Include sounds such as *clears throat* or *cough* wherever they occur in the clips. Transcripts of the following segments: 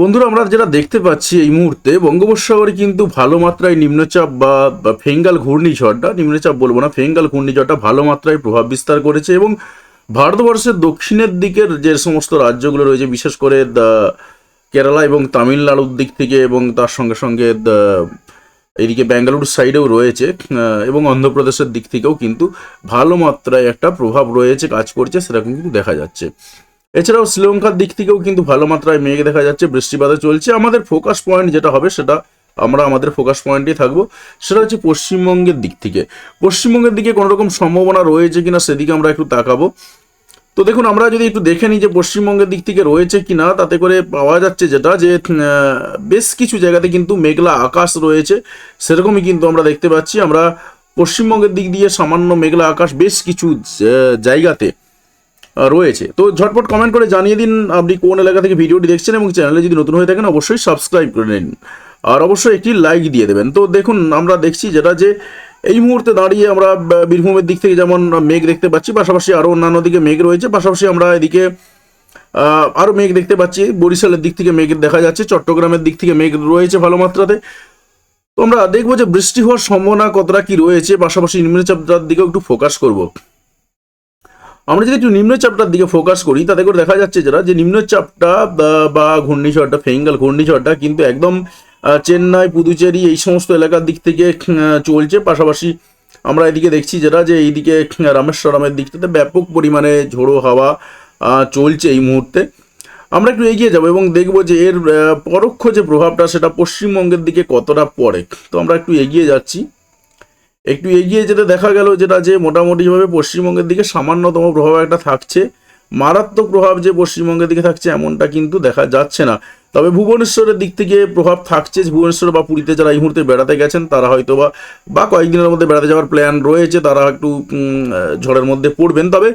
বন্ধুরা, আমরা যেটা দেখতে পাচ্ছি এই মুহূর্তে, বঙ্গোপসাগরে কিন্তু ভালো মাত্রায় নিম্নচাপ বা ফেঙ্গাল ঘূর্ণিঝড়টা, নিম্নচাপ বলব না, ফেঙ্গাল ঘূর্ণিঝড়টা ভালো মাত্রায় প্রভাব বিস্তার করেছে এবং ভারতবর্ষের দক্ষিণের দিকের যে সমস্ত রাজ্যগুলো রয়েছে, বিশেষ করে কেরালা এবং তামিলনাড়ুর দিক থেকে এবং তার সঙ্গে সঙ্গে এইদিকে ব্যাঙ্গালুরু সাইডেও রয়েছে এবং অন্ধ্রপ্রদেশের দিক থেকেও কিন্তু ভালো মাত্রায় একটা প্রভাব রয়েছে, কাজ করছে, সেরকম কিন্তু দেখা যাচ্ছে। এছাড়াও শ্রীলঙ্কার দিক থেকেও কিন্তু ভালো মাত্রায় মেঘ দেখা যাচ্ছে বৃষ্টিপাতে চলছে। আমাদের ফোকাস পয়েন্ট যেটা হবে সেটা আমরা আমাদের ফোকাস পয়েন্টে থাকব। সেটা হচ্ছে পশ্চিমবঙ্গের দিক থেকে। পশ্চিমবঙ্গের দিকে কোনো রকম সম্ভাবনা রয়েছে কিনা সেদিকে আমরা একটু তাকাবো। তো দেখুন, আমরা যদি একটু দেখে নিই যে পশ্চিমবঙ্গের দিক থেকে রয়েছে কিনা, তাতে করে পাওয়া যাচ্ছে যেটা যে বেশ কিছু জায়গাতে কিন্তু মেঘলা আকাশ রয়েছে। সেরকমই কিন্তু আমরা দেখতে পাচ্ছি। আমরা পশ্চিমবঙ্গের দিক দিয়ে সামান্য মেঘলা আকাশ বেশ কিছু জায়গাতে রয়েছে। তো ঝটপট কমেন্ট করে জানিয়ে দিন আপনি কোন এলাকা থেকে ভিডিওটি দেখছেন এবং চ্যানেলে যদি নতুন হয়ে থাকেন, অবশ্যই সাবস্ক্রাইব করে নিন। আর অবশ্যই একটি লাইক দিয়ে দেবেন। তো দেখুন, আমরা দেখছি যেটা যে এই মুহূর্তে দাঁড়িয়ে আমরা বীরভূমের দিক থেকে যেমন মেঘ দেখতে পাচ্ছি, পাশাপাশি আরও অন্যান্য দিকে মেঘ রয়েছে, পাশাপাশি আমরা এদিকে আরও মেঘ দেখতে পাচ্ছি। বরিশালের দিক থেকে মেঘ দেখা যাচ্ছে, চট্টগ্রামের দিক থেকে মেঘ রয়েছে ভালো মাত্রাতে। তো আমরা দেখব যে বৃষ্টি হওয়ার সম্ভাবনা কতটা কি রয়েছে, পাশাপাশি নিম্নচাপটার দিকেও একটু ফোকাস করব। আমরা যদি একটু নিম্নচাপটার দিকে ফোকাস করি, তাতে করে দেখা যাচ্ছে যেটা যে নিম্নচাপটা বা- ঘূর্ণিঝড়টা, ফেঙ্গাল ঘূর্ণিঝড়টা কিন্তু একদম চেন্নাই, পুদুচেরি এই সমস্ত এলাকার দিক থেকে চলছে। পাশাপাশি আমরা এদিকে দেখছি যেটা যে এইদিকে রামেশ্বরমের দিকটাতে ব্যাপক পরিমাণে ঝোড়ো হাওয়া চলছে এই মুহূর্তে। আমরা একটু এগিয়ে যাব এবং দেখব যে এর পরোক্ষ যে প্রভাবটা, সেটা পশ্চিমবঙ্গের দিকে কতটা পড়ে। তো আমরা একটু এগিয়ে যাচ্ছি। একটু এগিয়ে যেতে দেখা গেল যেটা যে মোটামুটিভাবে পশ্চিমবঙ্গের দিকে সামান্যতম প্রভাব একটা থাকছে, মারাত্মক প্রভাব যে পশ্চিমবঙ্গের দিকে থাকছে এমনটা কিন্তু দেখা যাচ্ছে না। তবে ভুবনেশ্বরের দিক থেকে প্রভাব থাকছে, ভুবনেশ্বর বা পুরীতে যারা এই মুহূর্তে বেড়াতে গেছেন, তারা হয়তো বা বা কয়েকদিনের মধ্যে বেড়াতে যাওয়ার প্ল্যান রয়েছে, তারা একটু ঝড়ের মধ্যে পড়বেন। তবে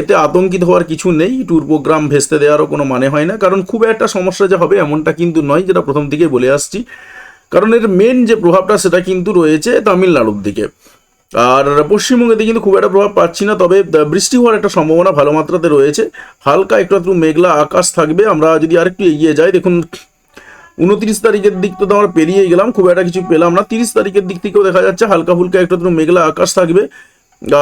এতে আতঙ্কিত হওয়ার কিছু নেই ট্যুর প্রোগ্রাম ভেস্তে দেওয়ারও কোনো মানে হয় না। কারণ খুব একটা সমস্যা যে হবে এমনটা কিন্তু নয়, যেটা প্রথম থেকেই বলে আসছি। কারণ এর মেন যে প্রভাবটা সেটা কিন্তু রয়েছে তামিলনাড়ুর দিকে। আর পশ্চিমবঙ্গেতে কিন্তু খুব একটা প্রভাব পাচ্ছি না, তবে বৃষ্টি হওয়ার একটা সম্ভাবনা ভালো মাত্রাতে রয়েছে। হালকা একটু একটু মেঘলা আকাশ থাকবে, আমরা যদি আরেকটু এগিয়ে যাই, দেখুন, উনত্রিশ তারিখের দিক তো আমরা পেরিয়ে গেলাম, খুব একটা কিছু পেলাম না। তিরিশ তারিখের দিক থেকেও দেখা যাচ্ছে হালকা ফুলকা একটু একটু মেঘলা আকাশ থাকবে।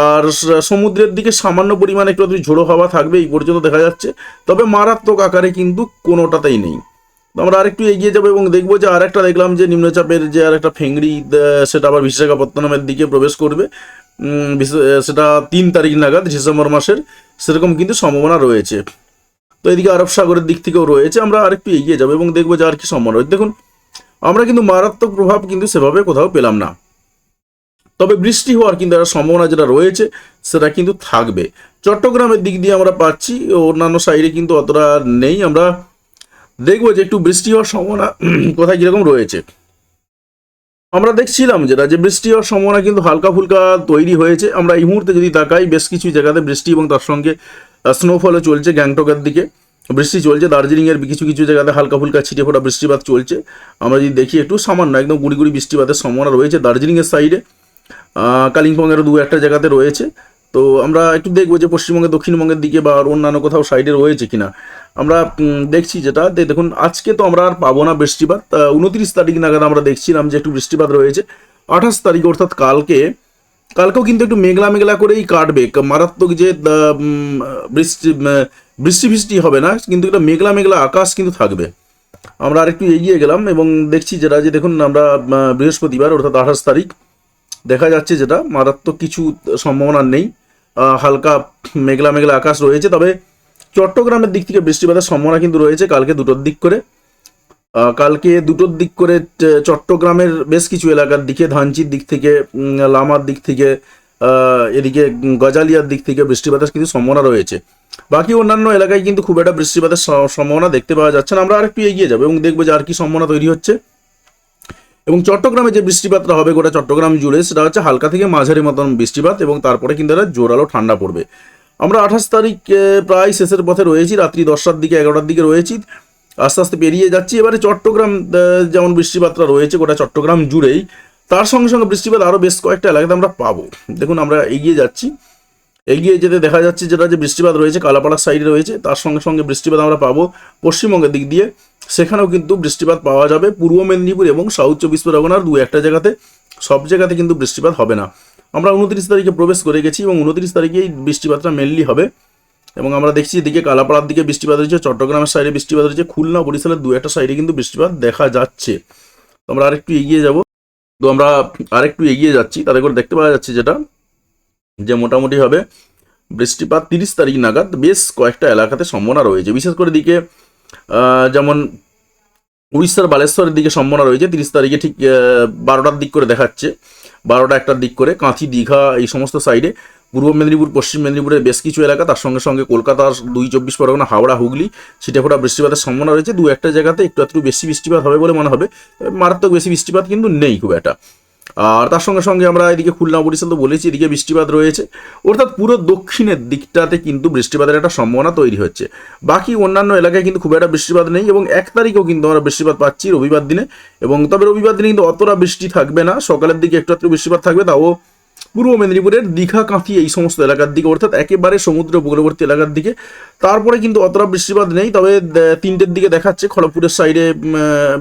আর সমুদ্রের দিকে সামান্য পরিমাণে একটু ঝোড়ো হাওয়া থাকবে, এই পর্যন্ত দেখা যাচ্ছে। তবে মারাত্মক আকারে কিন্তু কোনোটাতেই নেই। আমরা আরেকটু এগিয়ে যাব এবং দেখব যে আর একটা দেখলাম যে নিম্নচাপের যে আরেকটা ফেংরি আহ, সেটা আবার বিশাখাপত্তনমের দিকে প্রবেশ করবে। সেটা তিন তারিখ নাগাদ ডিসেম্বর মাসের। সেরকম কিন্তু সম্ভাবনা রয়েছে। তো এদিকে আরব সাগরের দিক থেকেও রয়েছে। আমরা আরেকটু এগিয়ে যাব এবং দেখব যে আর কি সম্ভাবনা রয়েছে। দেখুন আমরা কিন্তু মারাত্মক প্রভাব কিন্তু সেভাবে কোথাও পেলাম না। তবে বৃষ্টি হওয়ার কিন্তু একটা সম্ভাবনা যেটা রয়েছে সেটা কিন্তু থাকবে। চট্টগ্রামের দিক দিয়ে আমরা পাচ্ছি অন্যান্য সাইডে কিন্তু অতটা নেই। আমরা দেখব যে একটু বৃষ্টি হওয়ার সম্ভাবনা *clears throat* কোথায় কীরকম রয়েছে। আমরা দেখছিলাম যেটা যে বৃষ্টি হওয়ার সম্ভাবনা কিন্তু হালকা ফুলকা তৈরি হয়েছে। আমরা এই মুহূর্তে যদি তাকাই, বেশ কিছু জায়গাতে বৃষ্টি এবং তার সঙ্গে স্নোফলও চলছে গ্যাংটকের দিকে। বৃষ্টি চলছে দার্জিলিংয়ের কিছু কিছু জায়গাতে হালকা ফুলকা ছিটে ফোটা বৃষ্টিপাত চলছে। আমরা যদি দেখি একটু সামান্য, একদম গুড়ি গুড়ি বৃষ্টিপাতের সম্ভাবনা রয়েছে দার্জিলিংয়ের সাইডে কালিম্পংয়েরও দু একটা জায়গাতে রয়েছে। তো আমরা একটু দেখব যে পশ্চিমবঙ্গে, দক্ষিণবঙ্গের দিকে বা আর অন্যান্য কোথাও সাইডে রয়েছে কিনা। আমরা দেখছি যেটা দেখুন, আজকে তো আমরা আর পাবো না বৃষ্টিপাত। উনত্রিশ তারিখ নাগাদ আমরা দেখছিলাম যে একটু বৃষ্টিপাত রয়েছে। আঠাশ তারিখ, অর্থাৎ কালকে, কালকেও কিন্তু একটু মেঘলা মেঘলা করেই কাটবে। মারাত্মক যে বৃষ্টি বৃষ্টি বৃষ্টি হবে না, কিন্তু একটা মেঘলা মেঘলা আকাশ কিন্তু থাকবে। আমরা আরেকটু এগিয়ে গেলাম এবং দেখছি যেটা, যে দেখুন, আমরা বৃহস্পতিবার, অর্থাৎ আঠাশ তারিখ, দেখা যাচ্ছে যেটা, মারাত্মক কিছু সম্ভাবনা নেই। হালকা মেঘলা মেঘলা আকাশ রয়েছে, তবে চট্টগ্রামের দিক থেকে বৃষ্টিপাতের সম্ভাবনা কিন্তু রয়েছে কালকে দুটোর দিক করে। কালকে দুটোর দিক করে চট্টগ্রামের বেশ কিছু এলাকার দিকে, ধানচির দিক থেকে লামার দিক থেকে এদিকে গজালিয়ার দিক থেকে বৃষ্টিপাতের কিন্তু সম্ভাবনা রয়েছে। বাকি অন্যান্য এলাকায় কিন্তু খুব একটা বৃষ্টিপাতের সম্ভাবনা দেখতে পাওয়া যাচ্ছে না। আমরা আরেকটু এগিয়ে যাব এবং দেখব যে আর কি সম্ভাবনা তৈরি হচ্ছে। এবং চট্টগ্রামে যে বৃষ্টিপাতটা হবে গোটা চট্টগ্রাম জুড়ে, সেটা হচ্ছে হালকা থেকে মাঝারি মতন বৃষ্টিপাত এবং তারপরে কিন্তু একটা জোরালো ঠান্ডা পড়বে। আমরা আঠাশ তারিখ প্রায় শেষের পথে রয়েছি, রাত্রি দশটার দিকে, এগারোটার দিকে রয়েছি। আস্তে আস্তে পেরিয়ে যাচ্ছি। এবারে চট্টগ্রাম যেমন বৃষ্টিপাতটা রয়েছে গোটা চট্টগ্রাম জুড়েই, তার সঙ্গে সঙ্গে বৃষ্টিপাত আরও বেশ কয়েকটা এলাকাতে আমরা পাবো। দেখুন, আমরা এগিয়ে যাচ্ছি। এগিয়ে যেতে দেখা যাচ্ছে যেটা যে বৃষ্টিপাত রয়েছে, কালাপাড়ার সাইডে রয়েছে, তার সঙ্গে সঙ্গে বৃষ্টিপাত আমরা পাবো পশ্চিমবঙ্গের দিক দিয়ে। সেখানেও কিন্তু বৃষ্টিপাত পাওয়া যাবে। পূর্ব মেদিনীপুর এবং সাউথ চব্বিশ পরগনার দু একটা জায়গাতে সব জায়গাতে কিন্তু বৃষ্টিপাত হবে না। আমরা উনত্রিশ তারিখে প্রবেশ করে গেছি এবং উনত্রিশ তারিখেই বৃষ্টিপাতটা মেনলি হবে। এবং আমরা দেখছি এদিকে কালাপাড়ার দিকে বৃষ্টিপাত হয়েছে, চট্টগ্রামের সাইডে বৃষ্টিপাত হয়েছে, খুলনা, বরিশালের দু একটা সাইডে কিন্তু বৃষ্টিপাত দেখা যাচ্ছে। তো আমরা আরেকটু এগিয়ে যাব। তো আমরা আরেকটু এগিয়ে যাচ্ছি। তাতে করে দেখতে পাওয়া যাচ্ছে যেটা, যে মোটামুটি হবে বৃষ্টিপাত তিরিশ তারিখ নাগাদ বেশ কয়েকটা এলাকাতে সম্ভাবনা রয়েছে। বিশেষ করে দিকে যেমন উড়িষ্যার বালেশ্বরের দিকে সম্ভাবনা রয়েছে, তিরিশ তারিখে ঠিক বারোটার দিক করে দেখাচ্ছে। বারোটা একটার দিক করে কাঁথি, দীঘা, এই সমস্ত সাইডে পূর্ব মেদিনীপুর, পশ্চিম মেদিনীপুরের বেশ কিছু এলাকা, তার সঙ্গে সঙ্গে কলকাতার দুই চব্বিশ পরগনা, হাওড়া, হুগলি, ছিটেফোঁটা বৃষ্টিপাতের সম্ভাবনা রয়েছে। দু একটা জায়গাতে একটু একটু বেশি বৃষ্টিপাত হবে বলে মনে হবে। মারাত্মক বেশি বৃষ্টিপাত কিন্তু নেই খুব একটা। আর তার সঙ্গে সঙ্গে আমরা এদিকে খুলনা বরিশাল তো বলেছি, এদিকে বৃষ্টিপাত রয়েছে। অর্থাৎ পুরো দক্ষিণের দিকটাতে কিন্তু বৃষ্টিপাতের একটা সম্ভাবনা তৈরি হচ্ছে। বাকি অন্যান্য এলাকায় কিন্তু খুব একটা বৃষ্টিপাত নেই এবং এক তারিখেও কিন্তু আমরা বৃষ্টিপাত পাচ্ছি রবিবার দিনে। এবং তবে রবিবার দিনে কিন্তু অতটা বৃষ্টি থাকবে না, সকালের দিকে একটু একটু বৃষ্টিপাত থাকবে, তাও পূর্ব মেদিনীপুরের দীঘা, কাঁথি এই সমস্ত এলাকার দিকে, অর্থাৎ একেবারে সমুদ্র উপকূলবর্তী এলাকার দিকে। তারপরে কিন্তু অতটা বৃষ্টিপাত নেই, তবে তিনটের দিকে দেখাচ্ছে খড়গপুরের সাইডে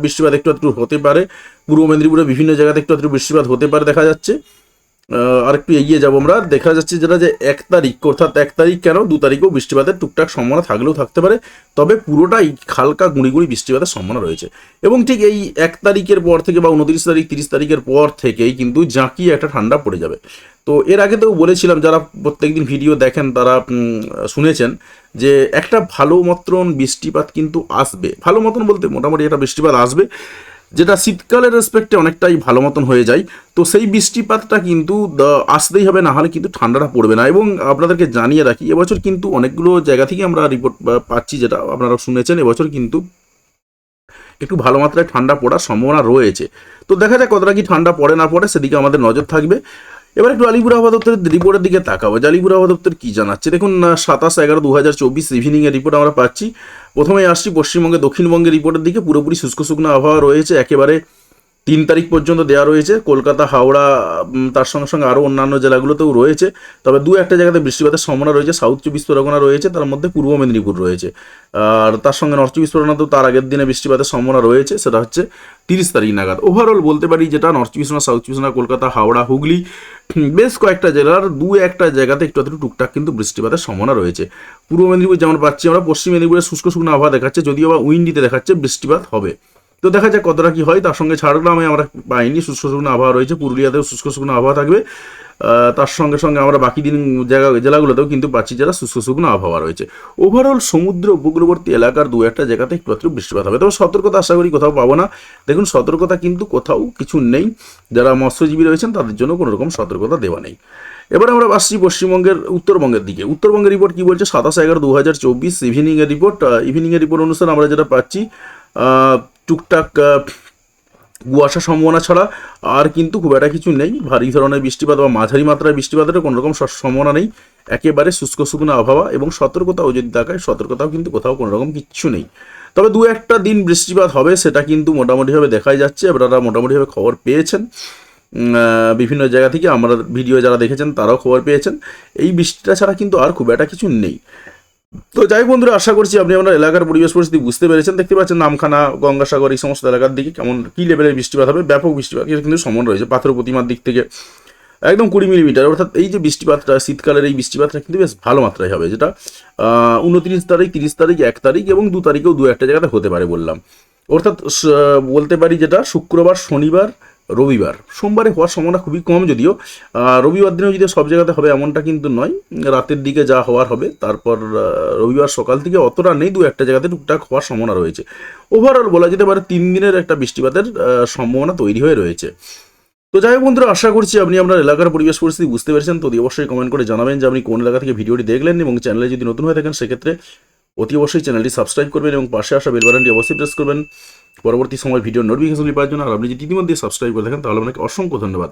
বৃষ্টিপাত একটু একটু হতে পারে। পূর্ব মেদিনীপুরের বিভিন্ন জায়গাতে একটু একটু বৃষ্টিপাত হতে পারে, দেখা যাচ্ছে। আহ, আর একটু এগিয়ে যাব আমরা। দেখা যাচ্ছে যেটা যে এক তারিখ অর্থাৎ এক তারিখ কেন? দু তারিখেও বৃষ্টিপাতের টুকটাক সম্ভাবনা থাকলেও থাকতে পারে। তবে পুরোটাই হালকা গুঁড়ি গুঁড়ি বৃষ্টিপাতের সম্ভাবনা রয়েছে। এবং ঠিক এই এক তারিখের পর থেকে বা উনত্রিশ তারিখ তিরিশ তারিখের পর থেকেই কিন্তু জাঁকিয়ে একটা ঠান্ডা পড়ে যাবে। তো এর আগে তো বলেছিলাম যারা প্রত্যেকদিন ভিডিও দেখেন তারা শুনেছেন যে একটা ভালো মতন বৃষ্টিপাত কিন্তু আসবে। ভালো মতন বলতে মোটামুটি একটা বৃষ্টিপাত আসবে। যেটা শীতকালের রেসপেক্টে অনেকটাই ভালো মতন হয়ে যায়। তো সেই বৃষ্টিপাতটা কিন্তু আসতেই হবে, না হলে কিন্তু ঠান্ডাটা পড়বে না। এবং আপনাদেরকে জানিয়ে রাখি, এবছর কিন্তু অনেকগুলো জায়গা থেকে আমরা রিপোর্ট পাচ্ছি যেটা আপনারা শুনেছেন, এবছর কিন্তু একটু ভালো মাত্রায় ঠান্ডা পড়ার সম্ভাবনা রয়েছে। তো দেখা যাক কতটা কি ঠান্ডা পড়ে না পড়ে, সেদিকে আমাদের নজর থাকবে। এবার একটু আলিপুর আবহাওয়া দপ্তরের রিপোর্টের দিকে তাকাবো। যে আলিপুর আবহাওয়া দপ্তর কী জানাচ্ছে? দেখুন সাতাশ এগারো দু হাজার চব্বিশ ইভিনিংয়ের রিপোর্ট আমরা পাচ্ছি। প্রথমে আসছি পশ্চিমবঙ্গে দক্ষিণবঙ্গের রিপোর্টের দিকে। পুরোপুরি শুষ্ক শুকনো আবহাওয়া রয়েছে। একেবারে তিন তারিখ পর্যন্ত দেওয়া রয়েছে। কলকাতা, হাওড়া তার সঙ্গে সঙ্গে আরও অন্যান্য জেলাগুলোতেও রয়েছে। তবে দু একটা জায়গাতে বৃষ্টিপাতের সম্ভাবনা রয়েছে। সাউথ চব্বিশ পরগনা রয়েছে, তার মধ্যে পূর্ব মেদিনীপুর রয়েছে। আর তার সঙ্গে নর্থ চব্বিশ পরগনাতেও তার আগের দিনে বৃষ্টিপাতের সম্ভাবনা রয়েছে, সেটা হচ্ছে তিরিশ তারিখ নাগাদ। ওভারঅল বলতে পারি যেটা নর্থ চব্বিশ পরগনা সাউথ চব্বিশ পরগনা, কলকাতা, হাওড়া, হুগলি বেশ কয়েকটা জেলার দু একটা জায়গাতে একটু একটু টুকটাক কিন্তু বৃষ্টিপাতের সম্ভাবনা রয়েছে। পূর্ব মেদিনীপুর যেমন পাচ্ছি আমরা, পশ্চিম মেদিনীপুরের শুষ্ক শুকনো আবহাওয়া দেখাচ্ছে, যদিও বা উইন্ডিতে দেখাচ্ছে বৃষ্টিপাত হবে। তো দেখা যাক কতটা কি হয়। তার সঙ্গে ঝাড়গ্রামে আমরা পাইনি শুষ্ক শুকনো আবহাওয়া রয়েছে, পুরুলিয়াতেও শুষ্ক শুকনো আবহাওয়া থাকবে। তার সঙ্গে সঙ্গে আমরা বাকি দিন জায়গা, জেলাগুলোতেও কিন্তু পাচ্ছি যারা শুষ্ক শুকনো আবহাওয়া রয়েছে। ওভারঅল সমুদ্র উপকূলবর্তী এলাকার দু একটা জায়গাতে একটু বৃষ্টিপাত হবে। তবে সতর্কতা আশা করি কোথাও পাবো না। দেখুন, সতর্কতা কিন্তু কোথাও কিছু নেই। যারা মৎস্যজীবী রয়েছেন, তাদের জন্য কোনো রকম সতর্কতা দেওয়া নেই। এবার আমরা আসছি পশ্চিমবঙ্গের, উত্তরবঙ্গের দিকে। উত্তরবঙ্গের রিপোর্ট কী বলছে? সাতাশ এগারো দু হাজার চব্বিশ ইভিনিংয়ের রিপোর্ট ইভিনিংয়ের রিপোর্ট অনুসারে আমরা যেটা পাচ্ছি টুকটাক কুয়াশা সম্ভাবনা ছাড়া আর কিন্তু খুব একটা কিছু নেই। ভারী ধরনের বৃষ্টিপাত বা মাঝারি মাত্রায় বৃষ্টিপাতের কোনো রকম সম্ভাবনা নেই। একেবারে শুষ্ক শুকনো আবহাওয়া এবং সতর্কতাও যদি দেখায়, সতর্কতাও কিন্তু কোথাও কোনো রকম কিচ্ছু নেই। তবে দু একটা দিন বৃষ্টিপাত হবে, সেটা কিন্তু মোটামুটিভাবে দেখাই যাচ্ছে। আপনারা মোটামুটিভাবে খবর পেয়েছেন। বিভিন্ন জায়গা থেকে আমরা ভিডিও যারা দেখেছেন, তারাও খবর পেয়েছেন। এই বৃষ্টিটা ছাড়া কিন্তু আর খুব একটা কিছু নেই। তো যাই বন্ধুরা, আশা করছি আপনি আপনার এলাকার পরিবেশ পরিস্থিতি বুঝতে পেরেছেন। দেখতে পাচ্ছেন নামখানা, গঙ্গাসাগর, এই সমস্ত এলাকার দিকে কেমন, কী লেভেলের বৃষ্টিপাত হবে, ব্যাপক বৃষ্টিপাত কিন্তু সমান রয়েছে পাথর প্রতিমার দিক থেকে। একদম কুড়ি মিলিমিটার অর্থাৎ এই যে বৃষ্টিপাতটা, শীতকালের এই বৃষ্টিপাতটা কিন্তু বেশ ভালো মাত্রায় হবে, যেটা উনত্রিশ তারিখ, তিরিশ তারিখ, এক তারিখ এবং দু তারিখেও দু একটা জায়গাতে হতে পারে বললাম। অর্থাৎ বলতে পারি যেটা, শুক্রবার, শনিবার রবিবার। সোমবারে হওয়ার সম্ভাবনা খুবই কম যদিও। রবিবার দিনেও যদি সব জায়গাতে হবে এমনটা কিন্তু নয়। রাতের দিকে যা হওয়ার হবে, তারপর রবিবার সকাল থেকে অতটা নেই, দু একটা জায়গাতে টুকটাক হওয়ার সম্ভাবনা রয়েছে। ওভারঅল বলা যেতে পারে তিন দিনের একটা বৃষ্টিপাতের সম্ভাবনা তৈরি হয়ে রয়েছে। তো যাই হোক বন্ধুরা, আশা করছি আপনি আপনার এলাকার পরিবেশ পরিস্থিতি বুঝতে পেরেছেন। তো অবশ্যই কমেন্ট করে জানাবেন যে আপনি কোন এলাকা থেকে ভিডিওটি দেখলেন এবং চ্যানেলে যদি নতুন হয়ে থাকেন, সেক্ষেত্রে অতি অবশ্যই চ্যানেলটি সাবস্ক্রাইব করবেন এবং পাশে আসা বেল বাটনটি অবশ্যই প্রেস করবেন। পরবর্তী সময় ভিডিও নোটিফিকেশন পাওয়ার জন্য আর আপনি যদি ইতিমধ্যে সাবস্ক্রাইব করে থাকেন, তাহলে আপনাকে অসংখ্য ধন্যবাদ।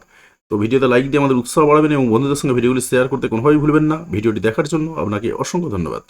তো ভিডিওতে লাইক দিয়ে আমাদের উৎসাহ বাড়াবেন এবং বন্ধুদের সঙ্গে ভিডিওগুলি শেয়ার করতে কোনোভাবেই ভুলবেন না। ভিডিওটি দেখার জন্য আপনাকে অসংখ্য ধন্যবাদ।